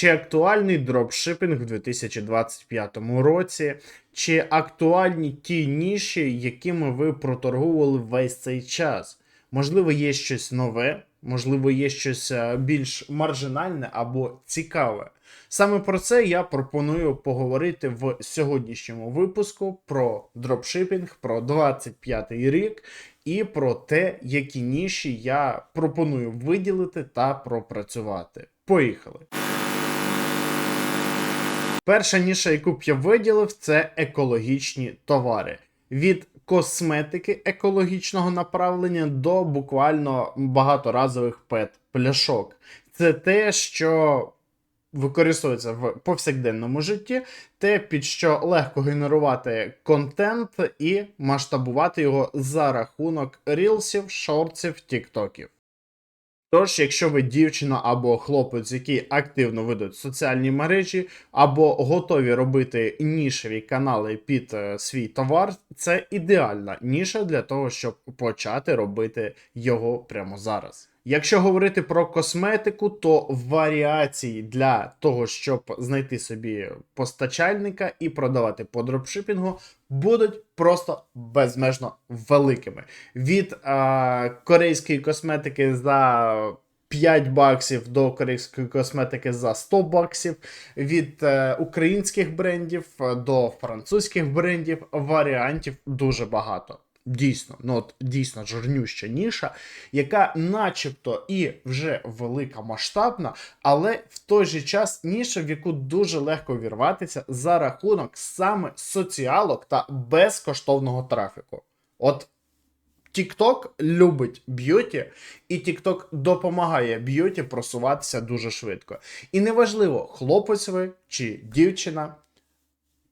Чи актуальний дропшипінг в 2025 році, чи актуальні ті ніші, якими ви проторгували весь цей час? Можливо, є щось нове, можливо, є щось е, більш маржинальне або цікаве. Саме про це я пропоную поговорити в сьогоднішньому випуску про дропшипінг, про 25 рік і про те, які ніші я пропоную виділити та пропрацювати. Поїхали! Перша ніша, яку б я виділив, це екологічні товари. Від косметики екологічного направлення до буквально багаторазових пет-пляшок. Це те, що використовується в повсякденному житті, те, під що легко генерувати контент і масштабувати його за рахунок рілсів, шортсів, тіктоків. Тож, якщо ви дівчина або хлопець, які активно ведуть соціальні мережі, або готові робити нішеві канали під е, свій товар, це ідеальна ніша для того, щоб почати робити його прямо зараз. Якщо говорити про косметику, то варіації для того, щоб знайти собі постачальника і продавати по дропшипінгу, будуть просто безмежно великими. Від е, корейської косметики за 5 баксів до корейської косметики за 100 баксів, від е, українських брендів е, до французьких брендів варіантів дуже багато. Дійсно, ну от дійсно жирнюща ніша, яка начебто і вже велика масштабна, але в той же час ніша, в яку дуже легко вірватися за рахунок саме соціалок та безкоштовного трафіку. От TikTok любить б'юті, і TikTok допомагає б'юті просуватися дуже швидко. І неважливо, хлопець ви чи дівчина,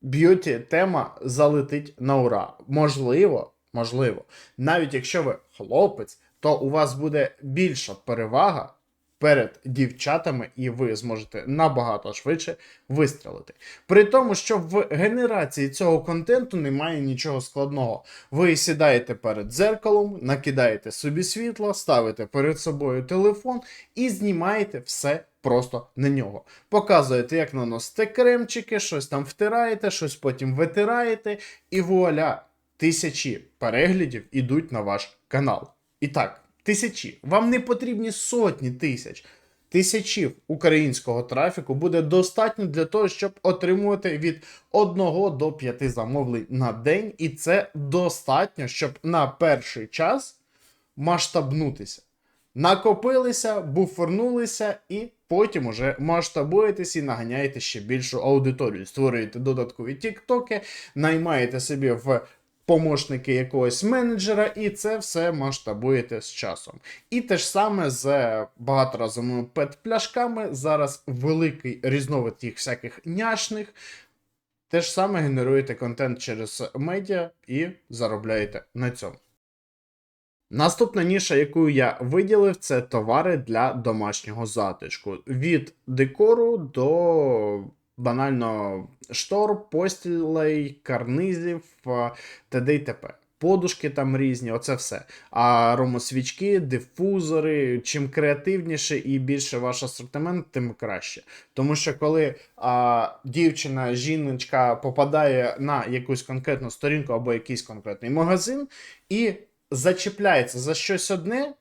б'юті тема залетить на ура. Можливо. Можливо, навіть якщо ви хлопець, то у вас буде більша перевага перед дівчатами, і ви зможете набагато швидше вистрелити. При тому, що в генерації цього контенту немає нічого складного. Ви сідаєте перед дзеркалом, накидаєте собі світло, ставите перед собою телефон і знімаєте все. Просто на нього. Показуєте, як наносите кремчики, щось там втираєте, щось потім витираєте, і вуаля, тисячі переглядів ідуть на ваш канал. І так, тисячі. Вам не потрібні сотні тисяч. Тисячів українського трафіку буде достатньо для того, щоб отримувати від 1 до 5 замовлень на день, і це достатньо, щоб на перший час масштабнутися. Накопилися, буфернулися, і потім уже масштабуєтесь і наганяєте ще більшу аудиторію. Створюєте додаткові тіктоки, наймаєте собі в помощники якогось менеджера, і це все масштабуєте з часом. І те ж саме з багаторазовими пет-пляшками. Зараз великий різновид їх всяких няшних. Те ж саме генеруєте контент через медіа і заробляєте на цьому. Наступна ніша, яку я виділив, це товари для домашнього затишку. Від декору до банально штор, постілей, карнизів, т.д. і т.п. Подушки там різні, оце все. А аромосвічки, дифузори. Чим креативніше і більше ваш асортимент, тим краще. Тому що коли а, дівчина, жіночка попадає на якусь конкретну сторінку або якийсь конкретний магазин і зачіпляється за щось одне,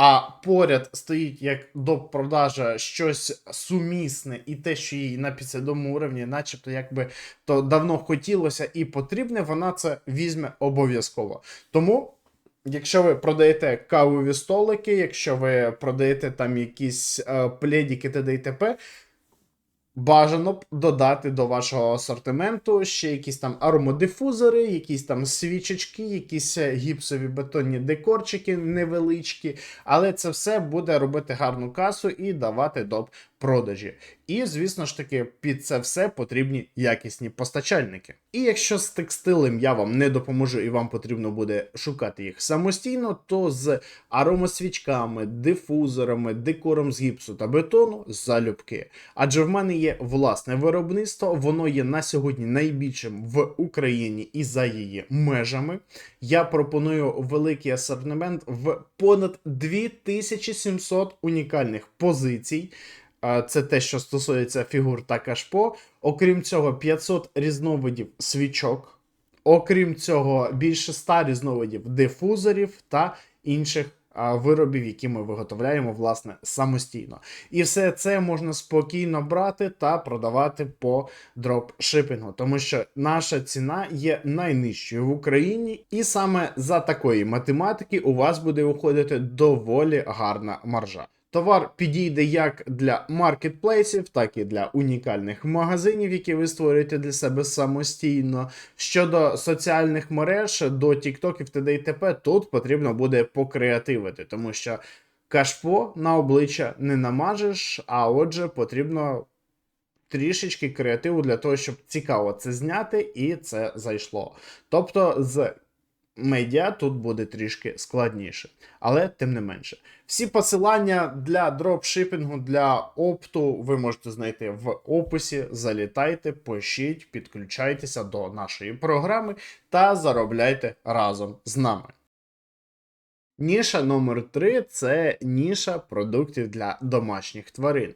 а поряд стоїть як до продажа щось сумісне і те, що їй на підсвідомому уровні, начебто, якби то давно хотілося і потрібне, вона це візьме обов'язково. Тому. Якщо ви продаєте кавові столики, якщо ви продаєте там якісь е, пледіки т.д. і т.п., Бажано б додати до вашого асортименту ще якісь там аромодифузори, якісь там свічечки, якісь е, гіпсові бетонні декорчики невеличкі, але це все буде робити гарну касу і давати доп продажі. І, звісно ж таки, під це все потрібні якісні постачальники. І якщо з текстилем я вам не допоможу і вам потрібно буде шукати їх самостійно, то з аромосвічками, дифузорами, декором з гіпсу та бетону залюбки. Адже в мене є власне виробництво, воно є на сьогодні найбільшим в Україні і за її межами. Я пропоную великий асортимент в понад 2700 унікальних позицій Це те, що стосується фігур та кашпо. Окрім цього, 500 різновидів свічок. Окрім цього, більше 100 різновидів дифузорів та інших виробів, які ми виготовляємо власне самостійно. І все це можна спокійно брати та продавати по дропшипінгу, тому що наша ціна є найнижчою в Україні, і саме за такої математики у вас буде виходити доволі гарна маржа. Товар підійде як для маркетплейсів, так і для унікальних магазинів, які ви створюєте для себе самостійно. Щодо соціальних мереж, до тіктоків т.д. і т.п. тут потрібно буде покреативити, тому що кашпо на обличчя не намажеш, а отже, потрібно трішечки креативу для того, щоб цікаво це зняти, і це зайшло. Тобто з медіа тут буде трішки складніше, але тим не менше. Всі посилання для дропшипінгу, для опту ви можете знайти в описі. Залітайте, пишіть, підключайтеся до нашої програми та заробляйте разом з нами. Ніша номер 3 це ніша продуктів для домашніх тварин.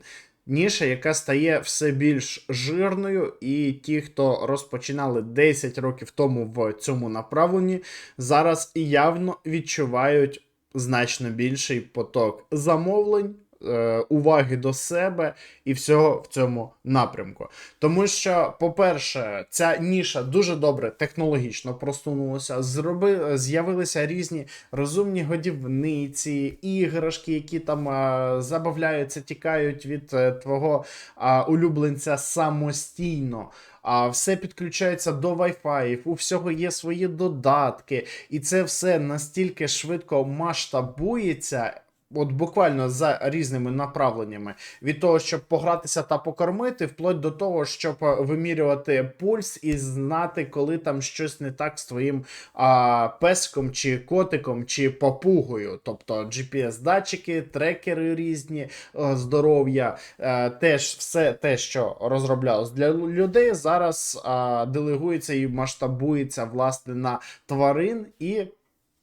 Ніша, яка стає все більш жирною, і ті, хто розпочинали 10 років тому в цьому направленні, зараз явно відчувають значно більший поток замовлень. Е, Уваги до себе і всього в цьому напрямку. Тому що, по-перше, ця ніша дуже добре технологічно просунулася. Зроби, з'явилися різні розумні годівниці, іграшки, які там а, забавляються, тікають від е, твого а, улюбленця самостійно. А все підключається до Wi-Fi, у всього є свої додатки, і це все настільки швидко масштабується. От буквально за різними направленнями від того, щоб погратися та покормити, вплоть до того, щоб е, вимірювати пульс і знати, коли там щось не так з твоїм а, песком чи котиком, чи папугою. Тобто GPS-датчики, трекери різні е, здоров'я, е, теж все те, що розроблялось для людей, зараз а, делегується і масштабується власне на тварин і.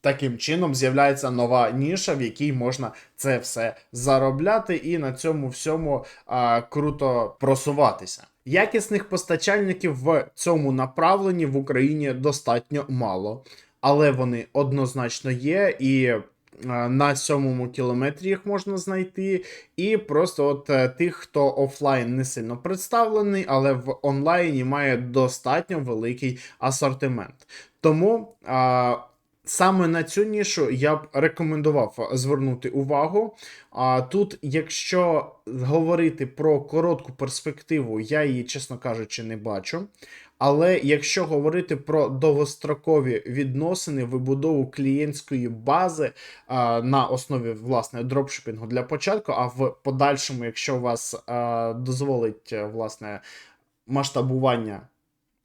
Таким чином з'являється нова ніша, в якій можна це все заробляти, і на цьому всьому а, круто просуватися. Якісних постачальників в цьому направленні в Україні достатньо мало, але вони однозначно є і. На сьомому кілометрі їх можна знайти, і просто от е, тих, хто офлайн не сильно представлений, але в онлайні має достатньо великий асортимент. Тому а, Саме на цю нішу я б рекомендував звернути увагу. А тут, якщо говорити про коротку перспективу, я її, чесно кажучи, не бачу. Але якщо говорити про довгострокові відносини, вибудову клієнтської бази а, на основі власне дропшипінгу для початку, а в подальшому, якщо вас а, дозволить власне масштабування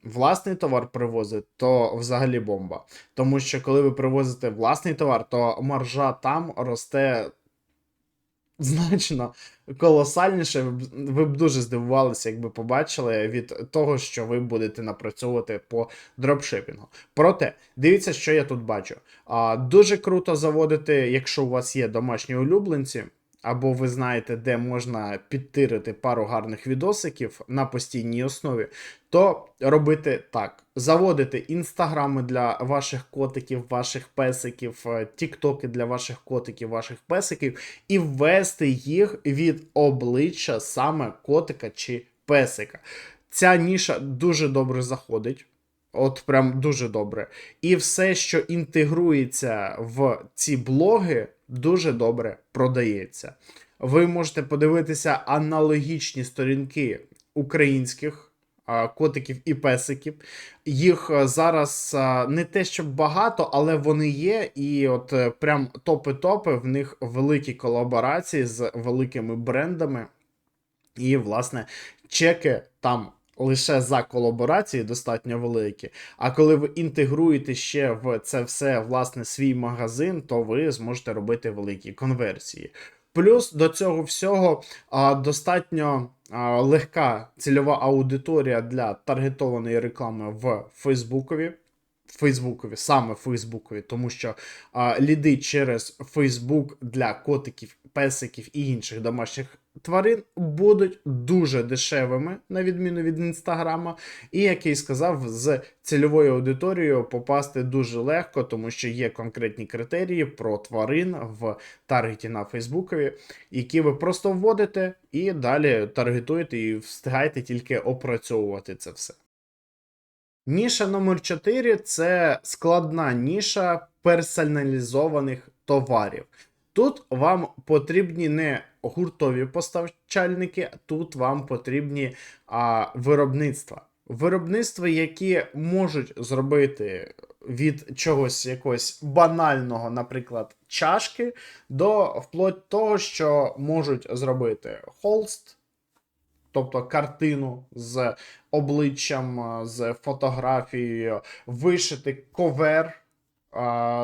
власний товар привозить, то взагалі бомба. Тому що коли ви привозите власний товар, то маржа там росте значно колосальніше. Ви б, дуже здивувалися, якби побачили від того, що ви будете напрацьовувати по дропшипінгу. Проте, дивіться, що я тут бачу. А, Дуже круто заводити, якщо у вас є домашні улюбленці. Або ви знаєте, де можна підтирити пару гарних відосиків на постійній основі, то робити так: заводити інстаграми для ваших котиків, ваших песиків, е, тіктоки для ваших котиків, ваших песиків, і ввести їх від обличчя саме котика чи песика. Ця ніша дуже добре заходить. От прям дуже добре. І все, що інтегрується в ці блоги, дуже добре продається. Ви можете подивитися аналогічні сторінки українських котиків і песиків. Їх а, зараз а, не те, щоб багато, але вони є. І от е, прям топи-топи, в них великі колаборації з великими брендами. І, власне, чеки там лише за колаборації достатньо великі. А коли ви інтегруєте ще в це все власне свій магазин, то ви зможете робити великі конверсії. Плюс до цього всього а, достатньо а, легка цільова аудиторія для таргетованої реклами в Фейсбукові. Фейсбукові, саме Фейсбукові, тому що а, ліди через Фейсбук для котиків, песиків і інших домашніх тварин будуть дуже дешевими, на відміну від інстаграма. І як я й сказав, з цільовою аудиторією попасти дуже легко, тому що є конкретні критерії про тварин в таргеті на Фейсбукові, які ви просто вводите і далі таргетуєте і встигаєте тільки опрацьовувати це все. Ніша номер 4 це складна ніша персоналізованих товарів. Тут вам потрібні не гуртові постачальники, тут вам потрібні а, виробництва. Виробництва, які можуть зробити від чогось якогось банального, наприклад, чашки, до вплоть того, що можуть зробити холст, тобто картину з обличчям, з фотографією, вишити ковер,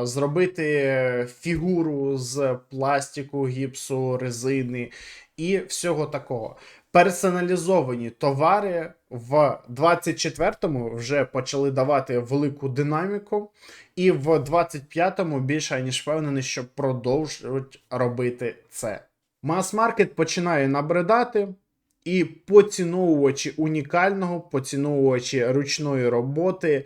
зробити фігуру з пластику, гіпсу, резини і всього такого. Персоналізовані товари в 24-му вже почали давати велику динаміку, і в 25-му більше ніж впевнений, що продовжують робити це. Мас-маркет починає набридати, і поціновувачі унікального, поціновувачі ручної роботи,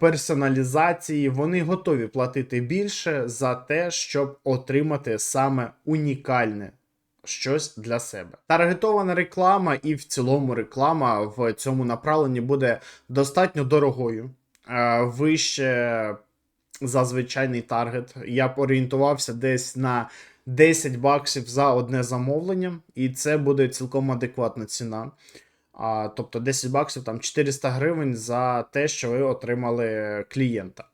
персоналізації, вони готові платити більше за те, щоб отримати саме унікальне. Щось для себе. Таргетована реклама і в цілому реклама в цьому направленні буде достатньо дорогою, е, вище за звичайний таргет. Я б орієнтувався десь на 10 баксів за одне замовлення, і це буде цілком адекватна ціна. А, тобто 10 баксів там 400 гривень за те, що ви отримали клієнта.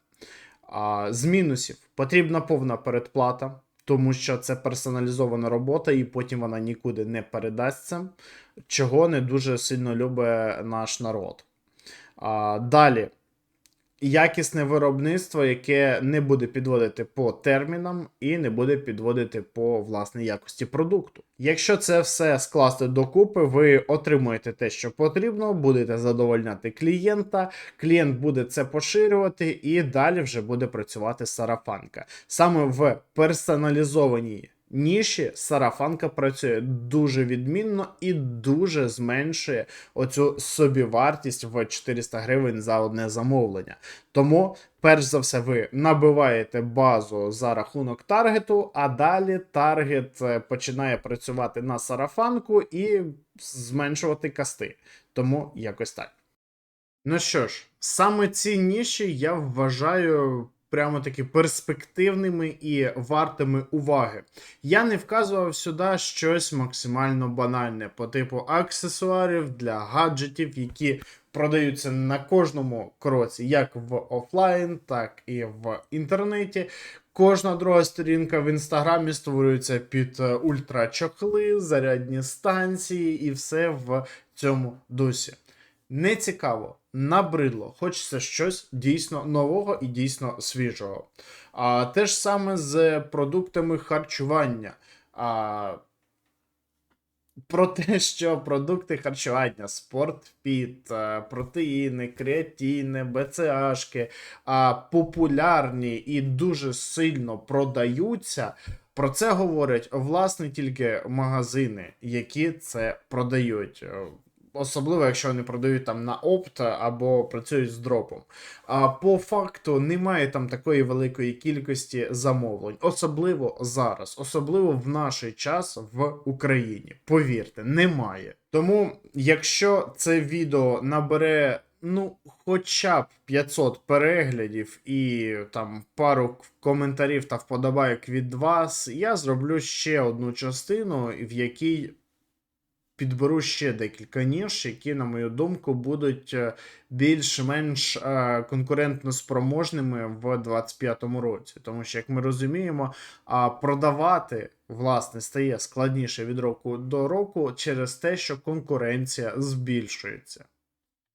А, з мінусів потрібна повна передплата, тому що це персоналізована робота, і потім вона нікуди не передасться, чого не дуже сильно любить наш народ. А, далі. Якісне виробництво, яке не буде підводити по термінам і не буде підводити по власній якості продукту. Якщо це все скласти докупи, ви отримуєте те, що потрібно, будете задовольняти клієнта, клієнт буде це поширювати, і далі вже буде працювати сарафанка. Саме в персоналізованій ніші сарафанка працює дуже відмінно і дуже зменшує оцю собівартість в 400 гривень за одне замовлення. Тому, перш за все, ви набиваєте базу за рахунок таргету, а далі таргет е, починає працювати на сарафанку і зменшувати касти. Тому якось так. Ну що ж, саме ці ніші я вважаю прямо таки перспективними і вартими уваги. Я не вказував сюди щось максимально банальне по типу аксесуарів для гаджетів, які продаються на кожному кроці, як в офлайн, так і в інтернеті. Кожна друга сторінка в інстаграмі створюється під е, ультрачохли, зарядні станції і все в цьому дусі. Не цікаво, набридло, хочеться щось дійсно нового і дійсно свіжого. А те ж саме з продуктами харчування. А, про те, що продукти харчування, спортфіт, е, протеїни, креатини, БЦАшки популярні і дуже сильно продаються. Про це говорять власне тільки магазини, які це продають. Особливо, якщо вони продають там на опт або працюють з дропом. А по факту немає там такої великої кількості замовлень, особливо зараз, особливо в наш час в Україні. Повірте, немає. Тому, якщо це відео набере. Ну, хоча б 500 переглядів і там пару коментарів та вподобайок від вас, я зроблю ще одну частину, в якій підберу ще декілька ніж, які, на мою думку, будуть е, більш-менш е, конкурентно спроможними в 2025 році. Тому що, як ми розуміємо, продавати власне стає складніше від року до року через те, що конкуренція збільшується.